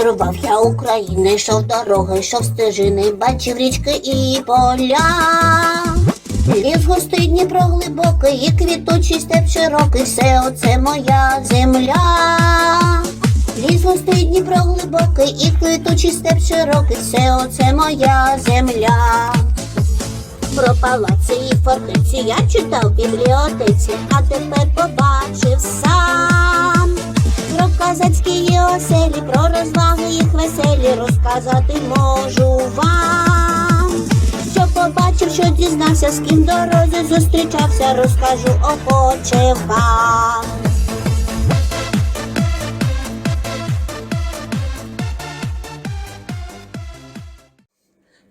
Мандрував я Україною, йшов дороги, йшов стежини, бачив річки і поля. Ліс густий Дніпро глибокий, і квітучий степ широкий, все оце моя земля. Ліс густий Дніпро глибокий, і квітучий степ широкий, все оце моя земля. Про палаці і фортеці я читав в бібліотеці, а тепер побачив сам. Про козацькі оселі, про розваги їх веселі розказати можу вам. Що побачив, що дізнався, з ким дорозі зустрічався, розкажу охоче вам.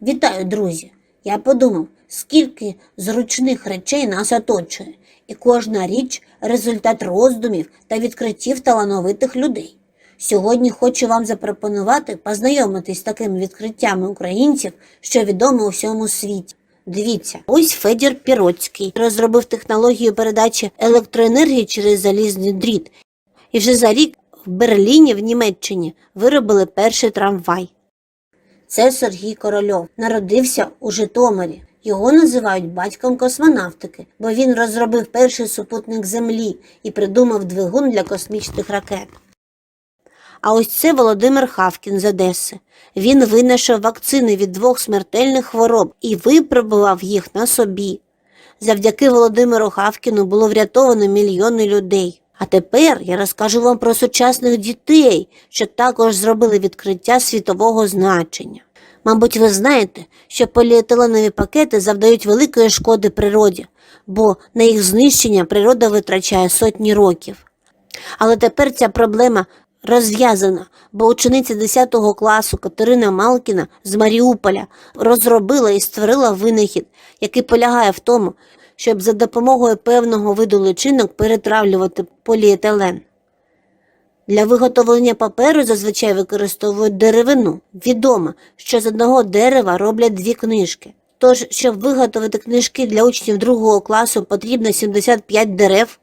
Вітаю, друзі! Я подумав, скільки зручних речей нас оточує, і кожна річ результат роздумів та відкриттів талановитих людей. Сьогодні хочу вам запропонувати познайомитись з такими відкриттями українців, що відомо у всьому світі. Дивіться, ось Федір Піроцький розробив технологію передачі електроенергії через залізний дріт, і вже за рік в Берліні, в Німеччині, виробили перший трамвай. Це Сергій Корольов. Народився у Житомирі. Його називають батьком космонавтики, бо він розробив перший супутник Землі і придумав двигун для космічних ракет. А ось це Володимир Хавкін з Одеси. Він винайшов вакцини від двох смертельних хвороб і випробував їх на собі. Завдяки Володимиру Хавкіну було врятовано мільйони людей. А тепер я розкажу вам про сучасних дітей, що також зробили відкриття світового значення. Мабуть, ви знаєте, що поліетиленові пакети завдають великої шкоди природі, бо на їх знищення природа витрачає сотні років. Але тепер ця проблема розв'язана, бо учениця 10 класу Катерина Малкіна з Маріуполя розробила і створила винахід, який полягає в тому, щоб за допомогою певного виду личинок перетравлювати поліетилен. Для виготовлення паперу зазвичай використовують деревину. Відомо, що з одного дерева роблять дві книжки. Тож, щоб виготовити книжки для учнів другого класу, потрібно 75 дерев.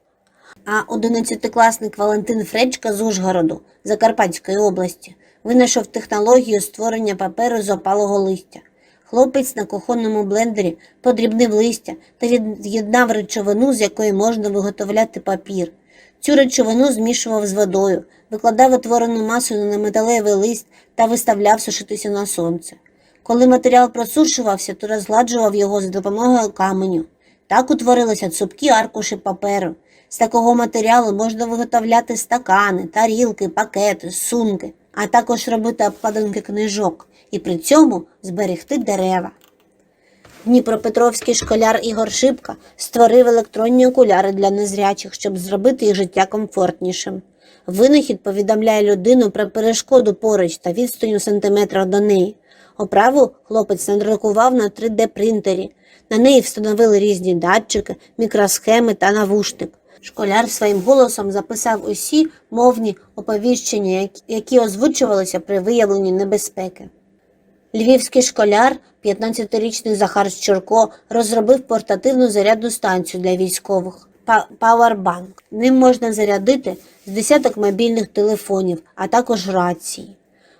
А 11-класник Валентин Фречка з Ужгороду Закарпатської області винайшов технологію створення паперу з опалого листя. Хлопець на кухонному блендері подрібнив листя та від'єднав речовину, з якої можна виготовляти папір. Цю речовину змішував з водою, викладав утворену масу на металевий лист та виставляв сушитися на сонце. Коли матеріал просушувався, то розгладжував його за допомогою каменю. Так утворилися цупкі аркуші паперу. З такого матеріалу можна виготовляти стакани, тарілки, пакети, сумки, а також робити обкладинки книжок і при цьому зберегти дерева. Дніпропетровський школяр Ігор Шипка створив електронні окуляри для незрячих, щоб зробити їх життя комфортнішим. Винахід повідомляє людину про перешкоду поруч та відстань у сантиметрах до неї. Оправу хлопець надрукував на 3D-принтері. На неї встановили різні датчики, мікросхеми та навушник. Школяр своїм голосом записав усі мовні оповіщення, які озвучувалися при виявленні небезпеки. Львівський школяр, 15-річний Захар Щурко, розробив портативну зарядну станцію для військових Па- Powerbank. Ним можна зарядити з десяток мобільних телефонів, а також рації.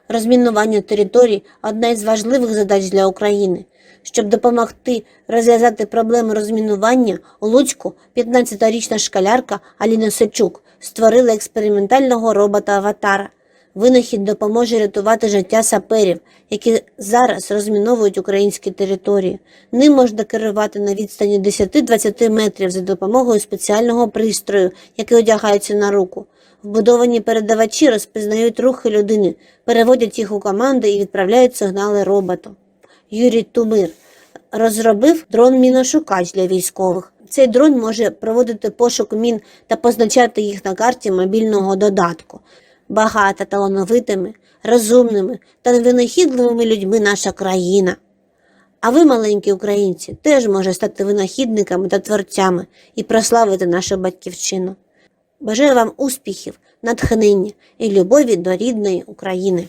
Розмінування територій одна із важливих задач для України. Щоб допомогти розв'язати проблему розмінування, у Луцьку 15-річна школярка Аліна Сечук створила експериментального робота-аватара. Винахід допоможе рятувати життя саперів, які зараз розміновують українські території. Ним можна керувати на відстані 10-20 метрів за допомогою спеціального пристрою, який одягається на руку. Вбудовані передавачі розпізнають рухи людини, переводять їх у команди і відправляють сигнали роботу. Юрій Тумир розробив дрон-міношукач для військових. Цей дрон може проводити пошук мін та позначати їх на карті мобільного додатку. Багата талановитими, розумними та винахідливими людьми наша країна. А ви, маленькі українці, теж можете стати винахідниками та творцями і прославити нашу батьківщину. Бажаю вам успіхів, натхнення і любові до рідної України.